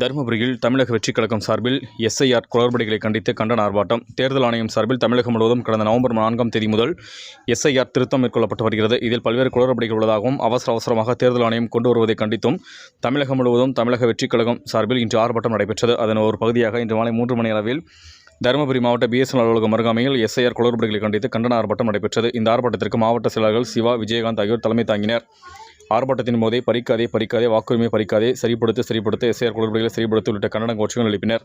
தருமபுரியில் தமிழக வெற்றிக் கழகம் சார்பில் எஸ்ஐஆர் குளறுபடிகளை கண்டித்து கண்டன ஆர்ப்பாட்டம். தேர்தல் ஆணையம் சார்பில் தமிழகம் முழுவதும் கடந்த நவம்பர் நான்காம் தேதி முதல் எஸ்ஐஆர் திருத்தம் மேற்கொள்ளப்பட்டு வருகிறது. இதில் பல்வேறு குளறுபடிகள் உள்ளதாகவும் அவசர அவசரமாக தேர்தல் ஆணையம் கொண்டு வருவதை கண்டித்தும் தமிழகம் முழுவதும் தமிழக வெற்றிக் கழகம் சார்பில் இன்று ஆர்ப்பாட்டம் நடைபெற்றது. அதன் ஒரு பகுதியாக இன்று மாலை மூன்று மணி அளவில் தருமபுரி மாவட்ட பிஎஸ்என் அலுவலகம் அருகாமையில் எஸ்ஐஆர் குளறுபடிகளை கண்டித்து கண்டன ஆர்ப்பாட்டம் நடைபெற்றது. இந்த ஆர்ப்பாட்டத்திற்கு மாவட்ட செயலாளர்கள் சிவா விஜயகாந்த் ஆகியோர் தலைமை தாங்கினர். ஆர்ப்பாட்டத்தின் போதே பறிக்காதே பறிக்காதே வாக்குரிமை பறிக்காதே சரிப்படுத்து சரிப்படுத்த எஸ்ஐஆர் குளறுபடிகளை சரிப்படுத்த உள்ளிட்ட கண்டன கோஷங்கள் எழுப்பினர்.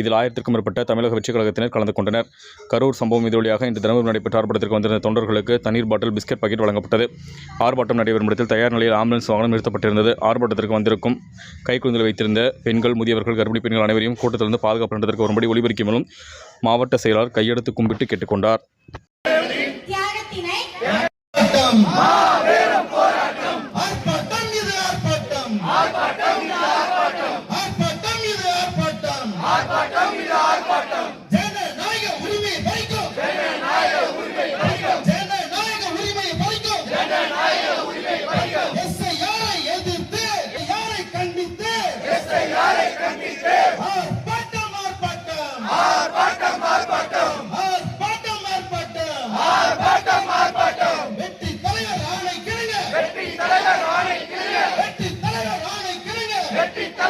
இதில் ஆயிரத்திற்கும் மேற்பட்ட தமிழக வெற்றிக் கழகத்தினர் கலந்து கொண்டனர். கரூர் சம்பவம் எதிரொலியாக இந்த தினமும் நடைபெற்ற ஆர்ப்பாட்டத்திற்கு வந்திருந்த தொண்டர்களுக்கு தண்ணீர் பாட்டில் பிஸ்கட் பாக்கெட் வழங்கப்பட்டது. ஆர்ப்பாட்டம் நடைபெறும் இடத்தில் தயார் நிலையில் ஆம்புலன்ஸ் வாகனம் நிறுத்தப்பட்டிருந்தது. ஆர்ப்பாட்டத்திற்கு வந்திருக்கும் கைக்குழந்தை வைத்திருந்த பெண்கள் முதியவர்கள் கர்ப்பிணி பெண்கள் அனைவரையும் கூட்டத்திலிருந்து பாதுகாப்பு நிலையத்திற்கு வரும்படி மாவட்ட செயலாளர் கையெடுத்து கும்பிட்டு கேட்டுக்கொண்டார். வெற்றி தலைவர் ஆணை கிளிய வெற்றி தலைவர் ஆணை கிளிய வெற்றி தலைவர்